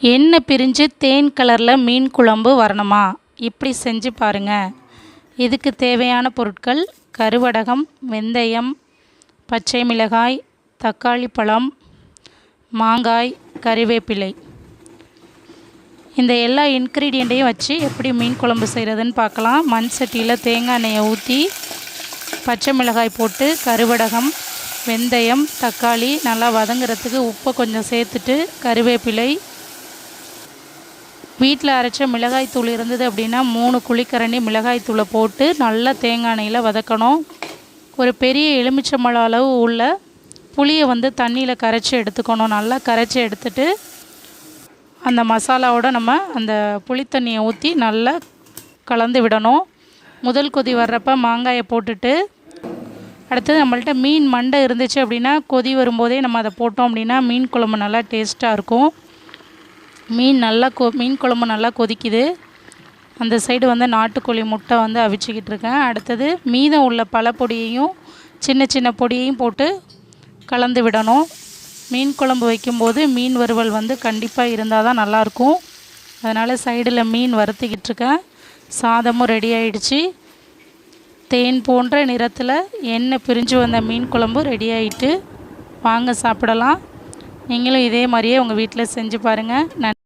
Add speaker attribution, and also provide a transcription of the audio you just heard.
Speaker 1: எண்ணெய் பிரிஞ்சு தேன் கலரில் மீன் குழம்பு வரணுமா? இப்படி செஞ்சு பாருங்கள் இதுக்கு தேவையான பொருட்கள் கருவடகம் வெந்தயம் பச்சை மிளகாய் தக்காளி பழம் மாங்காய் கறிவேப்பிலை. இந்த எல்லா இன்க்ரீடியண்ட்டையும் வச்சு எப்படி மீன் குழம்பு செய்கிறதுன்னு பார்க்கலாம். மண் சட்டியில் தேங்காய் எண்ணெயை ஊற்றி பச்சை மிளகாய் போட்டு கருவடகம் வெந்தயம் தக்காளி நல்லா வதங்குறதுக்கு உப்பை கொஞ்சம் சேர்த்துட்டு கருவேப்பிலை வீட்டில் அரைச்ச மிளகாய் தூள் இருந்தது அப்படின்னா மூணு குழிக்கரண்டி மிளகாய் தூளை போட்டு நல்லா தேங்காய் எண்ணெயில் வதக்கணும். ஒரு பெரிய எலுமிச்சம்பழம் அளவு உள்ள புளியை வந்து தண்ணியில் கரைச்சி எடுத்துக்கணும். நல்லா கரைச்சி எடுத்துட்டு அந்த மசாலாவோட நம்ம அந்த புளித்தண்ணியை ஊற்றி நல்லா கலந்து விடணும். முதல் கொதி வர்றப்ப மாங்காயை போட்டுட்டு அடுத்தது நம்மள்ட்ட மீன் மண்டை இருந்துச்சு அப்படின்னா கொதி வரும்போதே நம்ம அதை போட்டோம் அப்படின்னா மீன் குழம்பு நல்லா டேஸ்ட்டாக இருக்கும். மீன் நல்லா கொ மீன் குழம்பு நல்லா கொதிக்குது. அந்த சைடு வந்து நாட்டுக்கோழி முட்டை வந்து அவிச்சிக்கிட்டு இருக்கேன். அடுத்தது மீதம் உள்ள பழப்பொடியையும் சின்ன சின்ன பொடியையும் போட்டு கலந்து விடணும். மீன் குழம்பு வைக்கும்போது மீன் வறுவல் வந்து கண்டிப்பாக இருந்தால் தான் நல்லாயிருக்கும். அதனால் சைடில் மீன் வறுத்துக்கிட்டு இருக்கேன். சாதமும் ரெடி ஆயிடுச்சு. தேன் போன்ற நிறத்தில் எண்ணெய் பிரிஞ்சு வந்த மீன் குழம்பு ரெடி ஆயிட்டு வாங்க சாப்பிடலாம். நீங்களும் இதே மாதிரியே உங்கள் வீட்டில் செஞ்சு பாருங்கள் நன்றி.